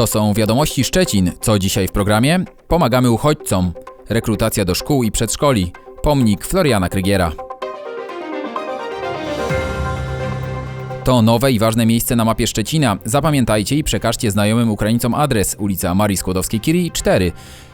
To są wiadomości Szczecin. Co dzisiaj w programie? Pomagamy uchodźcom. Rekrutacja do szkół i przedszkoli. Pomnik Floriana Krygiera. To nowe i ważne miejsce na mapie Szczecina. Zapamiętajcie i przekażcie znajomym Ukraińcom adres ulica Marii Skłodowskiej-Curie 4.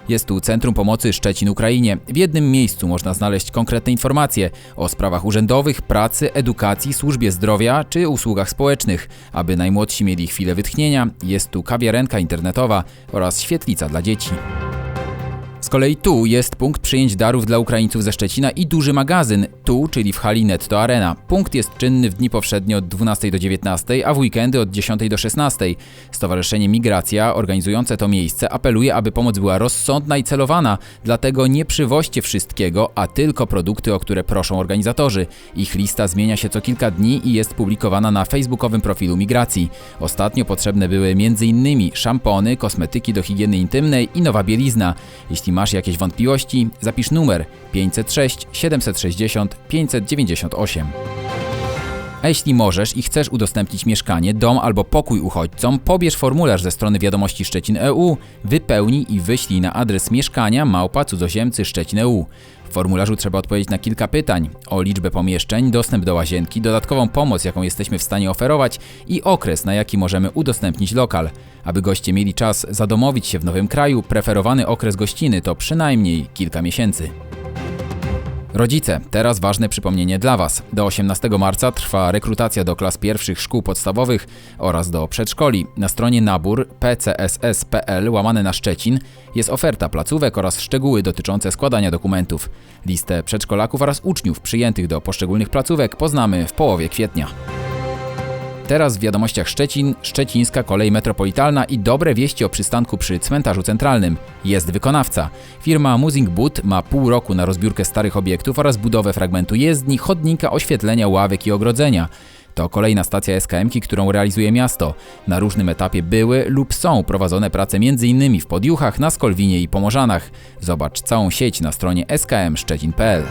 Jest tu Centrum Pomocy Szczecin Ukrainie. W jednym miejscu można znaleźć konkretne informacje o sprawach urzędowych, pracy, edukacji, służbie zdrowia czy usługach społecznych. Aby najmłodsi mieli chwilę wytchnienia, jest tu kawiarenka internetowa oraz świetlica dla dzieci. Z kolei tu jest punkt przyjęć darów dla Ukraińców ze Szczecina i duży magazyn. Tu, czyli w hali Netto Arena. Punkt jest czynny w dni powszednie od 12 do 19, a w weekendy od 10 do 16. Stowarzyszenie Migracja, organizujące to miejsce, apeluje, aby pomoc była rozsądna i celowana, dlatego nie przywoźcie wszystkiego, a tylko produkty, o które proszą organizatorzy. Ich lista zmienia się co kilka dni i jest publikowana na facebookowym profilu Migracji. Ostatnio potrzebne były m.in. szampony, kosmetyki do higieny intymnej i nowa bielizna. Jeśli masz jakieś wątpliwości, zapisz numer 506 760 598. A jeśli możesz i chcesz udostępnić mieszkanie, dom albo pokój uchodźcom, pobierz formularz ze strony wiadomości Szczecin EU, wypełnij i wyślij na adres mieszkania małpa cudzoziemcy Szczecin EU. W formularzu trzeba odpowiedzieć na kilka pytań o liczbę pomieszczeń, dostęp do łazienki, dodatkową pomoc, jaką jesteśmy w stanie oferować i okres, na jaki możemy udostępnić lokal. Aby goście mieli czas zadomowić się w nowym kraju, preferowany okres gościny to przynajmniej kilka miesięcy. Rodzice, teraz ważne przypomnienie dla Was. Do 18 marca trwa rekrutacja do klas pierwszych szkół podstawowych oraz do przedszkoli. Na stronie nabór pcss.pl łamane na Szczecin jest oferta placówek oraz szczegóły dotyczące składania dokumentów. Listę przedszkolaków oraz uczniów przyjętych do poszczególnych placówek poznamy w połowie kwietnia. Teraz w wiadomościach Szczecin, Szczecińska Kolej Metropolitalna i dobre wieści o przystanku przy cmentarzu centralnym. Jest wykonawca. Firma Musing Boot ma pół roku na rozbiórkę starych obiektów oraz budowę fragmentu jezdni, chodnika, oświetlenia, ławek i ogrodzenia. To kolejna stacja SKM, którą realizuje miasto. Na różnym etapie były lub są prowadzone prace m.in. w Podjuchach, na Skolwinie i Pomorzanach. Zobacz całą sieć na stronie skmszczecin.pl.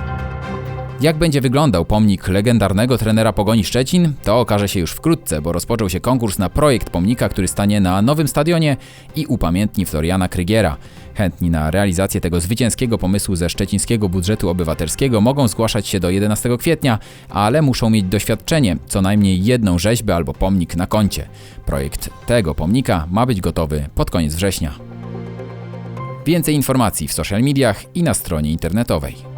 Jak będzie wyglądał pomnik legendarnego trenera Pogoni Szczecin, to okaże się już wkrótce, bo rozpoczął się konkurs na projekt pomnika, który stanie na nowym stadionie i upamiętni Floriana Krygiera. Chętni na realizację tego zwycięskiego pomysłu ze szczecińskiego budżetu obywatelskiego mogą zgłaszać się do 11 kwietnia, ale muszą mieć doświadczenie, co najmniej jedną rzeźbę albo pomnik na koncie. Projekt tego pomnika ma być gotowy pod koniec września. Więcej informacji w social mediach i na stronie internetowej.